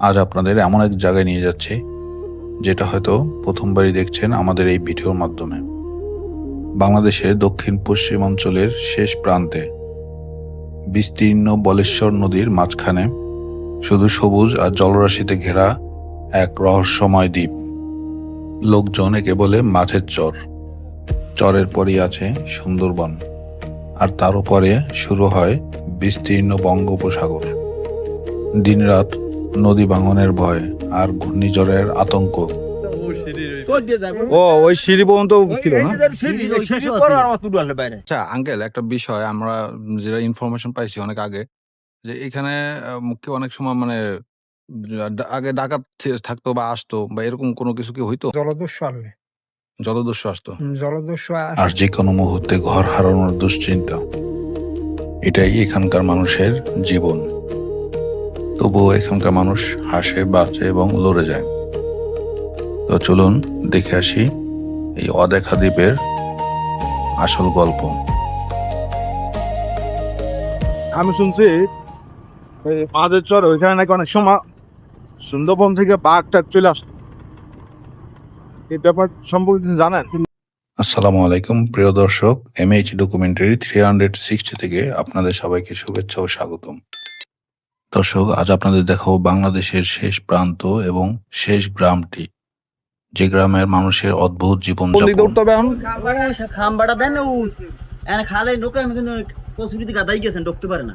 আজ আপনাদের এমন এক জায়গায় নিয়ে যাচ্ছি, যেটা হয়তো প্রথমবারই দেখছেন আমাদের এই ভিডিওর মাধ্যমে। বাংলাদেশের দক্ষিণ পশ্চিমাঞ্চলের শেষ প্রান্তে, বিস্তীর্ণ বলেশ্বর নদীর মাঝখানে শুধু সবুজ আর জলরাশিতে ঘেরা এক রহস্যময় দ্বীপ। লোকজন একে বলে মাছের চর। চরের পরই আছে সুন্দরবন, আর তার উপরে শুরু হয় বিস্তীর্ণ বঙ্গোপসাগর। দিনরাত নদী ভাঙনের ভয় আর ঘূর্ণিঝড়ের আতঙ্ক। ও ওই সিঁড়ি পর্যন্ত ছিল না? আচ্ছা আঙ্কেল একটা বিষয়। আমরা যেটা ইনফরমেশন পাইছি অনেক আগে যে এখানে অনেক সময় মানে আগে ডাকাত থাকতো বা আসতো বা এরকম কোনো কিছু কি হইতো? জলদস্যু আসবে জলদস্যু আসতো। জলদস্যু আর যে কোনো মুহূর্তে ঘর হারানোর দুশ্চিন্তা। এটাই এখানকার মানুষের জীবন। তবুও এখানকার মানুষ হাসে বাঁচে এবং লড়ে যায়। তো চলুন দেখে আসি এই অদেখা দ্বীপের আসল গল্প। আমি শুনছি মাদের চর ওইখানে নাকি অনেক সময় সুন্দরবন থেকে বাঘ টাক চলে আসতো এই ব্যাপার সম্পর্কে জানেন? আসসালামু আলাইকুম প্রিয় দর্শক MH documentary three hundred sixty থেকে আপনাদের সবাইকে শুভেচ্ছা ও স্বাগতম। দর্শক আজ আপনাদের দেখাবো বাংলাদেশের শেষ প্রান্ত এবং শেষ গ্রামটি যে গ্রামের মানুষের অদ্ভুত জীবন খাম্বাটা দেন খালে ঢোকে আমি কিন্তু গাদাই গেছেন ঢুকতে পারে না।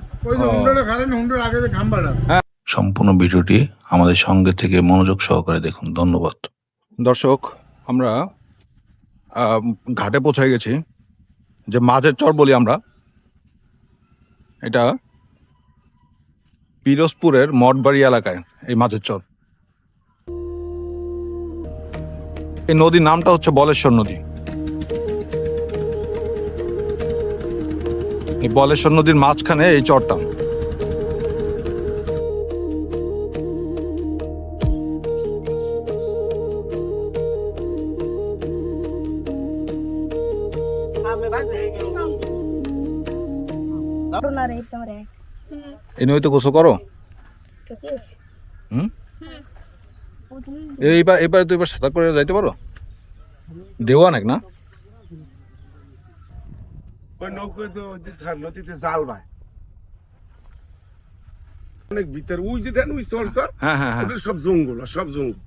সম্পূর্ণ ভিডিওটি আমাদের সঙ্গে থেকে মনোযোগ সহকারে দেখুন। ধন্যবাদ। দর্শক আমরা আহ, ঘাটে পৌঁছে গেছি যে মাঝের চর বলি আমরা। এটা পিরোজপুরের মঠবাড়ি এলাকায় এই মাঝের চর। এই নদীর নামটা হচ্ছে বলেশ্বর নদী। এই বলেশ্বর নদীর মাঝখানে এই চরটা. এই নদীতে গোসল করো? হুম? এইবার এবারে তো এবার সাঁতার করে যাইতে পারো? ঢেউ অনেক না? ওই নদীতে জাল ভাই অনেক ভিতর যে দেন হ্যাঁ হ্যাঁ হ্যাঁ। সব জঙ্গল সব জঙ্গল।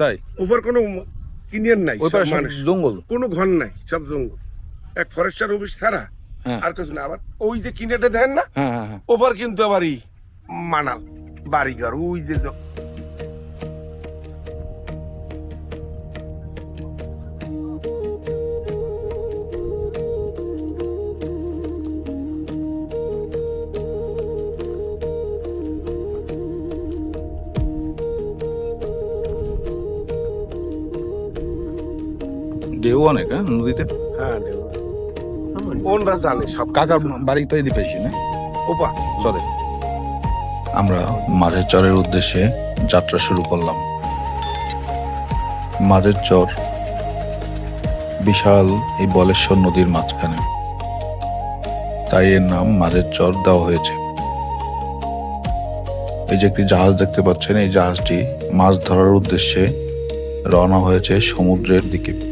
তাই? ওপর কোনো কিনিয়ান নাই ওই জঙ্গল? কোনো ঘর নাই সব জঙ্গল। এক ফরেস্টার অফিস ছাড়া। আর কিছু না আবার ওই যে কিনেটা দেন না হ্যাঁ হ্যাঁ হ্যাঁ। ওপর কিন্তু আবারই মানাল বাড়িঘর ওই যে ঢেউ অনেক হ্যাঁ নদীতে? হ্যাঁ দেব। ওনরা জানে সব কাকার বাড়ি তো এদিকে পেয়েছি না? ওপা চলে। আমরা মাঝের চরের উদ্দেশ্যে যাত্রা শুরু করলাম। মাঝের চর বিশাল এই বলেশ্বর নদীর মাঝখানে। তাই এর নাম মাঝের চর দেওয়া হয়েছে। এই যে একটি জাহাজ দেখতে পাচ্ছেন এই জাহাজটি মাছ ধরার উদ্দেশ্যে রওনা হয়েছে সমুদ্রের দিকে।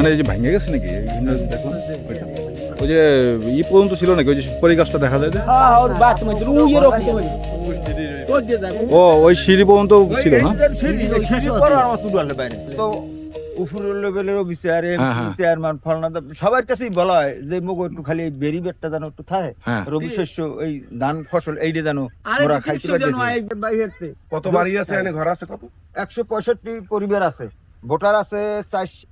মানে এই যে ভেঙে গেছে নাকি? দেখুন ওই যে ই পর্যন্ত ছিল নাকি? ওই যে সুপারি গাছটা দেখা যায় যে? হ্যাঁ যায় ও ওই সিঁড়ি পর্যন্ত ছিল না? তো উপরের লেভেলের অফিসার হ্যাঁ, হ্যাঁ। চেয়ারম্যান ফলনা সবার কাছেই বলা হয় যে মুখ একটু খালি এই বেরি বেটটা যেন একটু থাকে। হ্যাঁ। রবি শস্য এই ধান ফসল এইটা যেন ওরা খাইতে কত বাড়ি আছে ঘর আছে কত? একশো পঁয়ষট্টি পরিবার আছে। ভোটার আছে চারশ-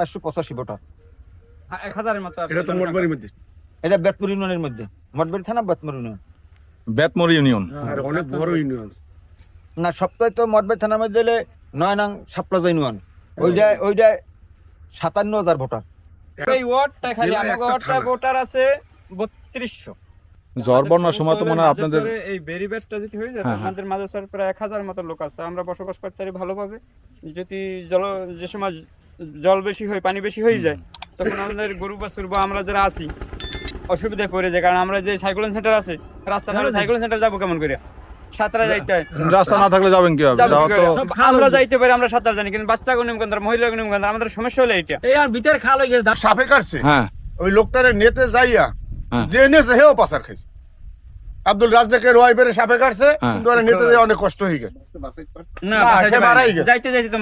চারশো পঁচাশি ভোটার। এক হাজারের মতো এটা তো মোট মধ্যে। এটা বেতপুর ইউনিয়নের মধ্যে। মঠবাড়ি থানা বেতপুর ইউনিয়ন। বেতমর ইউনিয়ন। অনেক বড় ইউনিয়ন। না সপ্তাহে তো মঠবাড়ি থানার মধ্যে হলে নয় নং সাপ্লাজ ইউনিয়ন। ওইটা ওইটা সাতান্ন হাজার ভোটার। এই ওয়ার্ডটা খালি আমার ওয়ার্ডটা ভোটার আছে বত্রিশশো। জ্বর বন্যার সময় তো মনে হয় আপনাদের এই বেরিবেটটা যদি হয়ে যায় হ্যাঁ। আমাদের মাঝে স্যার প্রায় এক হাজার মতো লোক আছে। আমরা বসবাস করতে পারি ভালোভাবে। যদি জল যে সময় জল বেশি হয় পানি বেশি হয়ে যায় তখন আমাদের গরু বাছুর বা আমরা যারা আছি অসুবিধায় পড়ে যায়। কারণ আমরা যে সাইক্লোন সেন্টার আছে রাস্তা না সাইক্লোন সেন্টার যাব কেমন করে? সাঁতারা যাইতে হয়। রাস্তা না থাকলে যাবেন কি হবে? আমরা যাইতে পারি আমরা সাঁতার জানি কিন্তু বাচ্চা গন্ধার মহিলা গন্ধার আমাদের সমস্যা হলো এইটা। এই আর ভিতরে খাল হয়ে গেছে সাপে কাটছে। হ্যাঁ। ওই লোকটারে নেতে যাইয়া হ্যাঁ। যে নেছে হেও পাচার খাইছে। আব্দুল রাজ্জাকের ওয়াইফের সাপে কাটছে হ্যাঁ। কিন্তু ওরা নেতে যাই অনেক কষ্ট হয়ে গেছে। না না, সে মারাই গেছে। যাইতে যাইতে তো।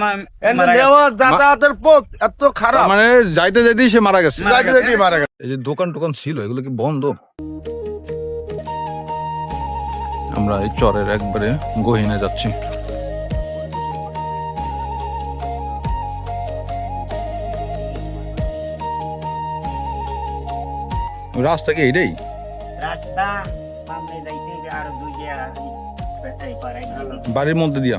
নেওয়া যাতায়াতের পথ এত খারাপ। মানে যাইতে যেতেই সে মারা গেছে। যাইতে যেতেই মারা গেছে। এই যে দোকান টোকান ছিল এগুলো কি বন্ধ? আমরা এই চরের একবারে গহিনে যাচ্ছি। রাস্তা কি এইটাই? রাস্তা বাড়ির মধ্যে দিয়া।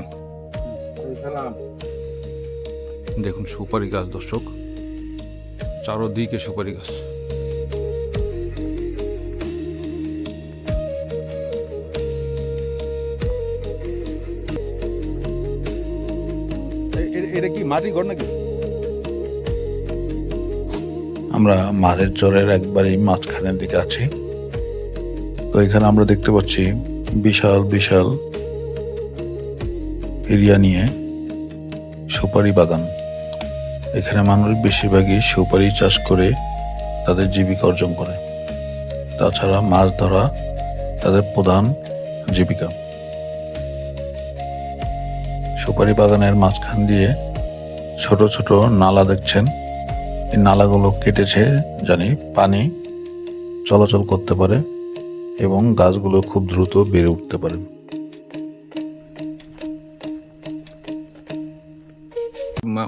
দেখুন সুপারি গাছ দর্শক। চারোদিকে সুপারি গাছ। এটা কি মাটি ঘর নাকি? আমরা মাঝের চরের একবারই মাঝখানের দিকে আছি। তো এখানে আমরা দেখতে পাচ্ছি বিশাল বিশাল এরিয়া নিয়ে সুপারি বাগান। এখানে মানুষ বেশিরভাগই সুপারি চাষ করে তাদের জীবিকা অর্জন করে। তাছাড়া মাছ ধরা তাদের প্রধান জীবিকা। সুপারি বাগানের মাঝখান দিয়ে ছোট ছোট নালা দেখছেন। এই নালাগুলো কেটেছে জানি পানি চলাচল করতে পারে। এবং গাছগুলো খুব দ্রুত বেড়ে উঠতে পারে।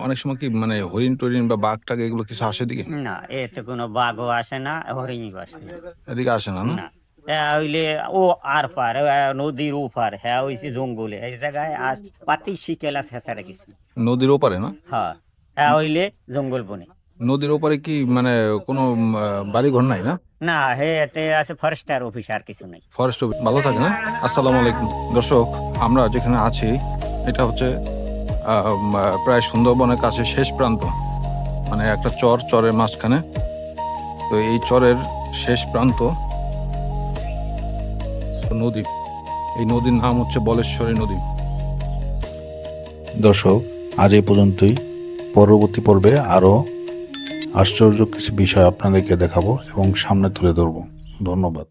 অনেক সময় কি মানে হরিণ টরিণ বা বাঘ টাঘ এগুলো কিছু আসে দিকে না এতে কোনো বাঘও আসে না হরিণী আসে না। এদিকে আসে না না? হ্যাঁ হইলে ও আর পার ও নদীর ওপার হ্যাঁ হইছে জঙ্গলে এই জায়গায় আজ পাতি শিকেলা ছেঁচা রেখেছে নদীর ওপারে না? হ্যাঁ হ্যাঁ হইলে জঙ্গল বনে। নদীর ওপারে কি মানে কোনো বাড়ি ঘর নাই না? না হে এতে আছে ফরেস্টার অফিস আর কিছু নেই। ফরেস্ট অফিস ভালো থাকে না? আসসালামু আলাইকুম। দর্শক আমরা যেখানে আছি এটা হচ্ছে প্রায় সুন্দরবনের কাছে শেষ প্রান্ত। মানে একটা চর চরের মাঝখানে। তো এই চরের শেষ প্রান্ত নদী। এই নদীর নাম হচ্ছে বলেশ্বরী নদী। দর্শক আজ এই পর্যন্তই। পরবর্তী পর্বে আরও আশ্চর্য কিছু বিষয় আপনাদেরকে দেখাবো এবং সামনে তুলে ধরবো। ধন্যবাদ।